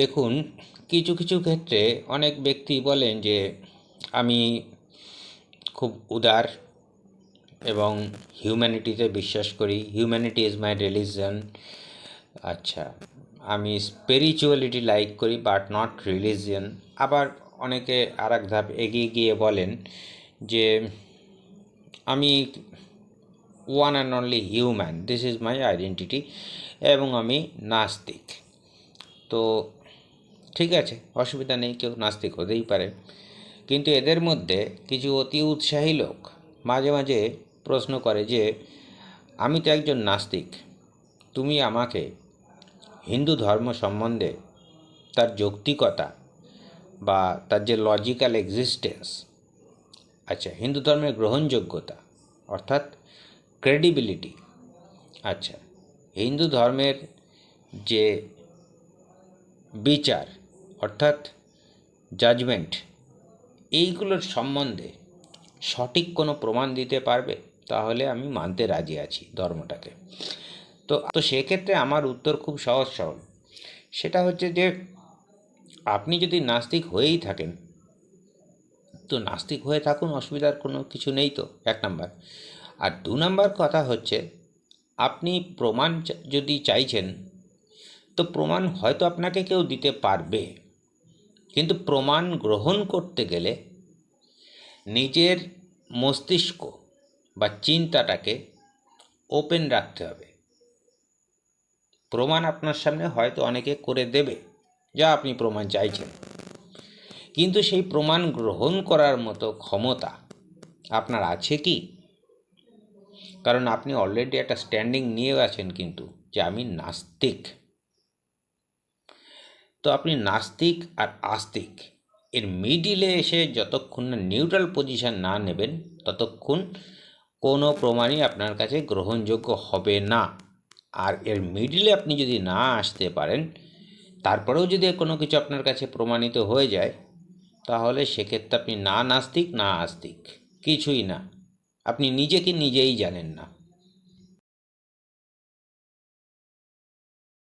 দেখুন, কিছু কিছু ক্ষেত্রে অনেক ব্যক্তি বলেন যে, আমি খুব উদার এবং হিউম্যানিটিতে বিশ্বাস করি। হিউম্যানিটি ইজ মাই রিলিজন আচ্ছা আমি স্পিরিচুয়ালিটি লাইক করি বাট নট রিলিজিয়ন আবার অনেকে আর এক ধাপ এগিয়ে গিয়ে বলেন যে, আমি one and only human this is my identity এবং আমি নাস্তিক। তো ঠিক আছে, অসুবিধা নেই, কেউ নাস্তিক হতেই পারে। কিন্তু এদের মধ্যে কিছু অতি উৎসাহী লোক মাঝে মাঝে প্রশ্ন করে যে, আমি তো একজন নাস্তিক, তুমি আমাকে হিন্দু ধর্ম সম্বন্ধে তার যৌক্তিকতা বা তার যে লজিক্যাল এক্সিস্টেন্স আচ্ছা হিন্দু ধর্মের গ্রহণযোগ্যতা, অর্থাৎ ক্রেডিবিলিটি আচ্ছা হিন্দু ধর্মের যে বিচার অর্থাৎ জাজমেন্ট এইগুলোর সম্বন্ধে সঠিক কোনো প্রমাণ দিতে পারবে? তাহলে আমি মানতে রাজি আছি ধর্মটাকে। তো তো সেক্ষেত্রে আমার উত্তর খুব সহজ সরল। সেটা হচ্ছে যে, আপনি যদি নাস্তিক হয়েই থাকেন, তো নাস্তিক হয়ে থাকুন, অসুবিধার কোনো কিছু নেই তো, এক নাম্বার। আর দু নাম্বার কথা হচ্ছে, আপনি প্রমাণ যদি চাইছেন, তো প্রমাণ হয়তো আপনাকে কেউ দিতে পারবে। কিন্তু প্রমাণ গ্রহণ করতে গেলে নিজের মস্তিষ্ক বা চিন্তাটাকে ওপেন রাখতে হবে। প্রমাণ আপনার সামনে হয়তো অনেকে করে দেবে, যা আপনি প্রমাণ চাইছেন। কিন্তু সেই প্রমাণ গ্রহণ করার মতো ক্ষমতা আপনার আছে কি? কারণ আপনি অলরেডি একটা স্ট্যান্ডিং নিয়ে আছেন কিন্তু, যে আমি নাস্তিক। তো আপনি নাস্তিক আর আস্তিক। এর মিডিলে এসে যতক্ষণ না নিউট্রাল পজিশন না নেবেন, ততক্ষণ কোনো প্রমাণই আপনার কাছে গ্রহণযোগ্য হবে না। আর এর মিডিলে আপনি যদি না আসতে পারেন, তারপরেও যদি কোনো কিছু আপনার কাছে প্রমাণিত হয়ে যায়, তাহলে সেক্ষেত্রে আপনি না নাস্তিক, না আস্তিক, কিছুই না। আপনি নিজেকে নিজেই জানেন না।